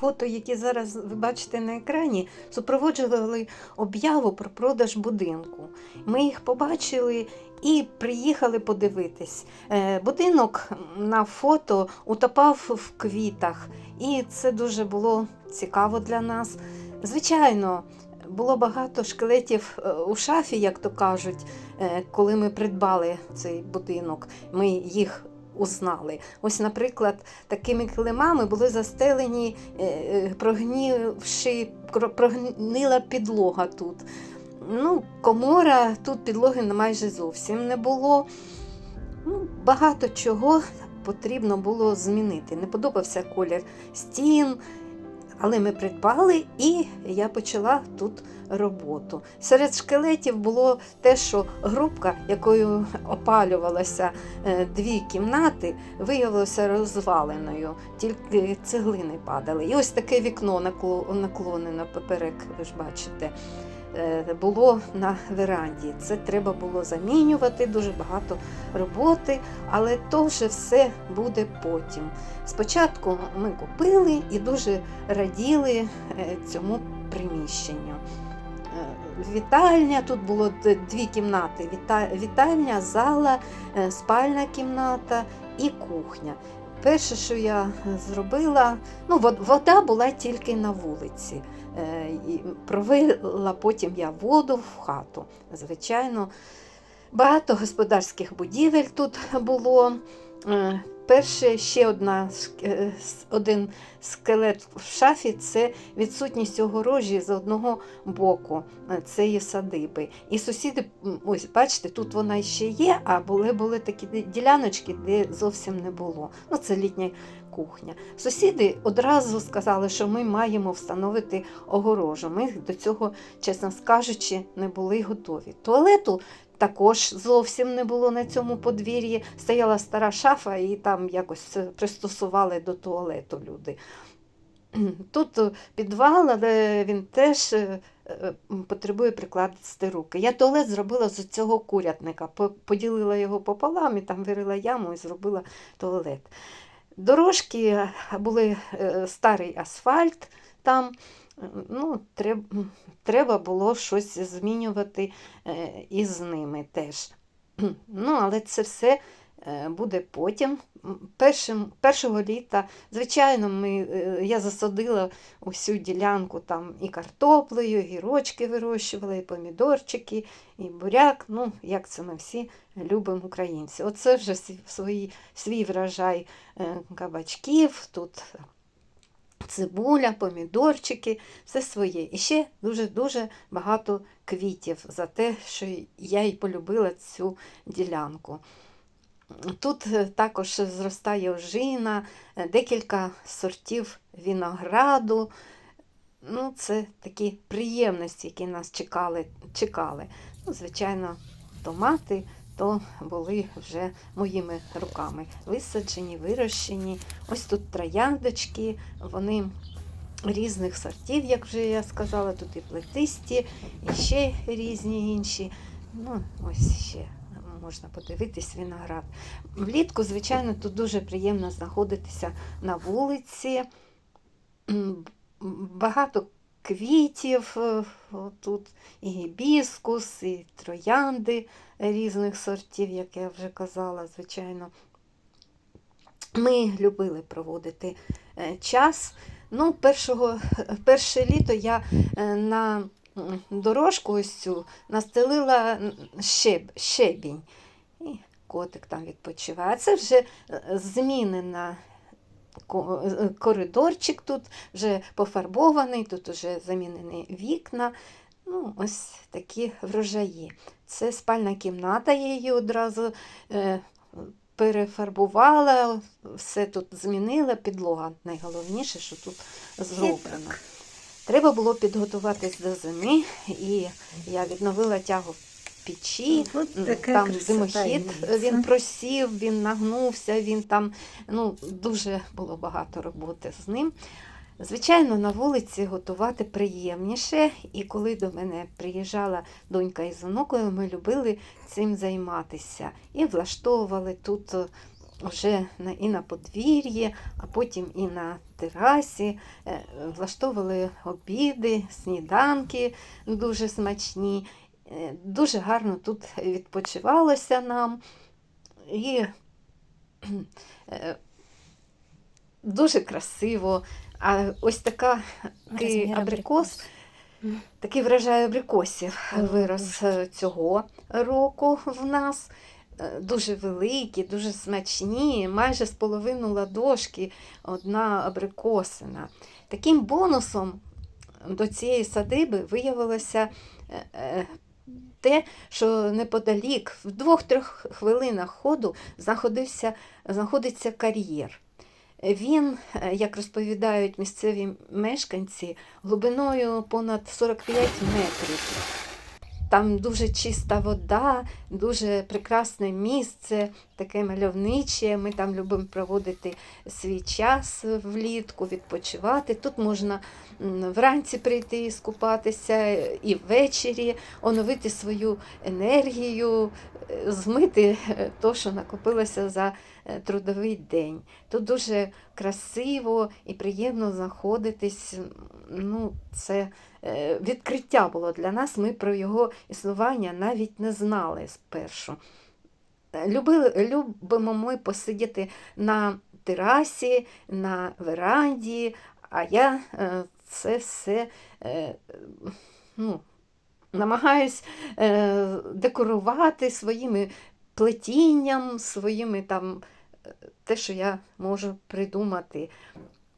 Фото, які зараз ви бачите на екрані, супроводжували об'яву про продаж будинку. Ми їх побачили і приїхали подивитись. Е, Будинок на фото утопав в квітах, і це дуже було цікаво для нас. Звичайно, було багато шкелетів е, у шафі, як то кажуть, е, коли ми придбали цей будинок. Ми їх узнали. Ось, наприклад, такими килимами були застелені, е, е, прогнивши, кро- прогнила підлога тут. Ну, комора, тут підлоги майже зовсім не було. Ну, багато чого потрібно було змінити. Не подобався колір стін, але ми придбали і я почала тут роботу. Серед шкелетів було те, що грубка, якою опалювалося е, дві кімнати, виявилася розваленою, тільки цеглини падали. І ось таке вікно накло- наклонене поперек, ви ж бачите. Е, Було на веранді. Це треба було замінювати, дуже багато роботи, але то вже все буде потім. Спочатку ми купили і дуже раділи е, цьому приміщенню. Е, Вітальня, тут було дві кімнати: вітальня, зала, спальна кімната і кухня. Перше, що я зробила, ну, вода була тільки на вулиці. Е, і Провела потім я воду в хату. Звичайно, багато господарських будівель тут було. Перше ще одна, е, один скелет в шафі це відсутність огорожі з одного боку е, цієї садиби. І сусіди, ось бачите, тут вона ще є, а були, були такі діляночки, де зовсім не було. Ну, це літня кухня. Сусіди одразу сказали, що ми маємо встановити огорожу. Ми до цього, чесно скажучи, не були готові. Туалету також зовсім не було на цьому подвір'ї. Стояла стара шафа, і там якось пристосували до туалету люди. Тут е, підвал, але він теж е, е, потребує прикладати руки. Я туалет зробила з цього курятника, поділила його пополам і там вирила яму і зробила туалет. Дорожки були старий асфальт там. Ну, треба, було щось змінювати е, із ними теж. Ну, але це все е, буде потім. Першим, першого літа, звичайно, ми, е, я засадила усю ділянку там і картоплею, і гірочки вирощувала, і помідорчики, і буряк. Ну, як це ми всі любимо українці. Оце вже свій, свій врожай кабачків, тут цибуля, помідорчики, все своє. І ще дуже-дуже багато квітів за те, що я й полюбила цю ділянку. Тут е, також зростає ожина, е, декілька сортів винограду. Ну, це такі приємності, які нас чекали. чекали. Ну, звичайно, томати то були вже моїми руками висаджені, вирощені. Ось тут трояндочки, вони різних сортів, як вже я сказала, тут і плетисті, і ще різні інші. Ну, ось ще можна подивитись виноград. Влітку, звичайно, тут дуже приємно знаходитися на вулиці. Багато квітів е, тут і гібіскус, і троянди різних сортів, як я вже казала, звичайно. Ми любили проводити е, час. Ну, першого, перше літо я е, на дорожку ось цю настелила щеб, щебінь. І котик там відпочиває. А Це вже змінена коридорчик тут вже пофарбований, тут вже замінені вікна. Ну, ось такі врожаї. Це спальна кімната, я її одразу е, перефарбувала, все тут змінила, підлога найголовніше, що тут зроблено. Треба було підготуватись до зими, і я відновила тягу печі. От М, така Там красота димохід імеється. він просів, він нагнувся, він там ну, дуже було багато роботи з ним. Звичайно, на вулиці готувати приємніше, і коли до мене приїжджала донька із онукою, ми любили цим займатися і влаштовували тут е, вже на, і на подвір'ї, а потім і на терасі. Е, Влаштовували обіди, сніданки дуже смачні. Е, Дуже гарно тут відпочивалося нам. І е, дуже красиво. А ось така такий абрикос, такий врожай абрикосів вирос цього року в нас. Е, Дуже великі, дуже смачні, майже з половину ладошки одна абрикосина. Таким бонусом до цієї садиби виявилося те, що неподалік, в двох-трьох хвилинах ходу знаходився, знаходиться кар'єр. Він, е, як розповідають місцеві мешканці, глибиною понад 45 метрів. Там дуже чиста вода, дуже прекрасне місце, таке мальовниче. Ми там любимо проводити свій час влітку, відпочивати. Тут можна вранці прийти і скупатися, і ввечері оновити свою енергію, е, змити е, то, що накопилося за е, трудовий день. Тут дуже красиво і приємно знаходитись. Ну, це відкриття було для нас. Ми про його існування навіть не знали спершу. Е, Любили, любимо ми посидіти на терасі, на веранді, а я е, це все е, ну, намагаюсь е, декорувати своїми плетінням, своїми там е, те, що я можу придумати.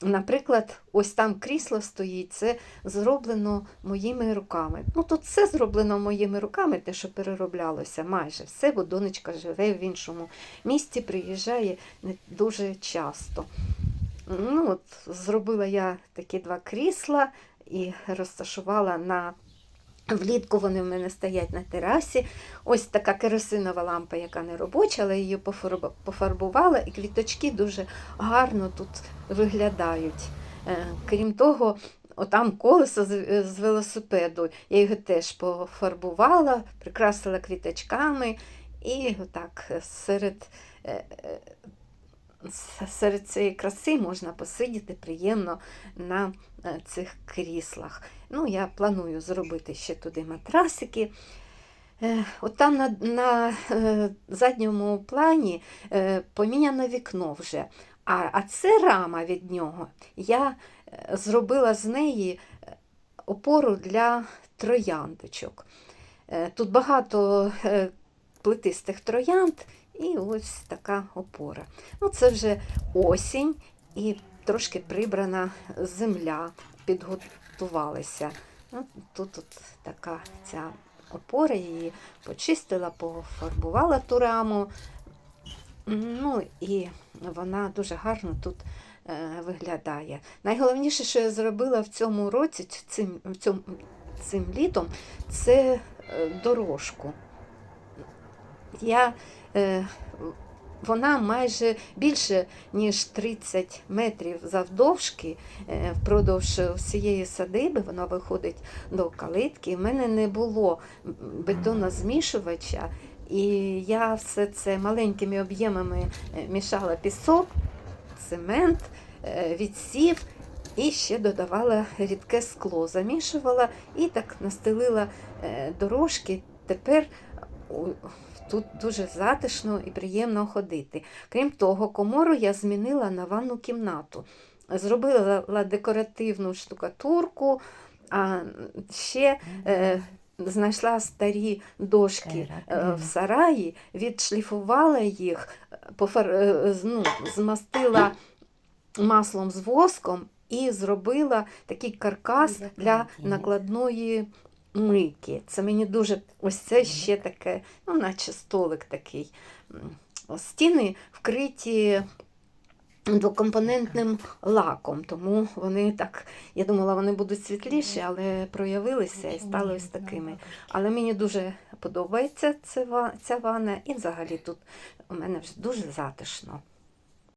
Наприклад, ось там крісло стоїть, це зроблено моїми руками. Ну, тут все зроблено моїми руками, те, що перероблялося, майже все, бо донечка живе в іншому місті, приїжджає не дуже часто. Ну, от, зробила я такі два крісла і розташувала на Влітку вони в мене стоять на терасі. Ось така керосинова лампа, яка не робоча, але її пофарбувала, і квіточки дуже гарно тут виглядають. Е, Крім того, отам колесо з, велосипеду, я його теж пофарбувала, прикрасила квіточками, і отак серед, е, е, серед цієї краси можна посидіти приємно на цих кріслах. Ну, я планую зробити ще туди матрасики. Е, От там на, на е, задньому плані е, поміняно вікно вже. А, а це рама від нього. Я зробила з неї опору для трояндочок. Тут багато плетистих троянд і ось така опора. Ну, це вже осінь і трошки прибрана земля, підготувалися. Ну, тут от така ця опора, її почистила, пофарбувала ту раму. Ну і вона дуже гарно тут е, виглядає. Найголовніше, що я зробила в цьому році, ц- цим, цим літом, це е, дорожку. Я, е, вона майже більше, ніж 30 метрів завдовжки, е, впродовж всієї садиби, вона виходить до калитки. У мене не було бетонозмішувача, і я все це маленькими об'ємами е, мішала пісок, цемент, е, відсів і ще додавала рідке скло, замішувала і так настелила дорожки. Тепер тут дуже затишно і приємно ходити. Крім того, комору я змінила на ванну кімнату. Зробила декоративну штукатурку, а ще е, знайшла старі дошки е, в сараї, відшліфувала їх, пофар... е, ну, змастила маслом з воском і зробила такий каркас для накладної мийки. Це мені дуже ось це ще таке, ну, наче столик такий. Стіни вкриті двокомпонентним лаком, тому вони так, я думала, вони будуть світліші, але проявилися і стали ось такими. Але мені дуже подобається ця ва- ця ванна, і взагалі тут у мене вже дуже затишно.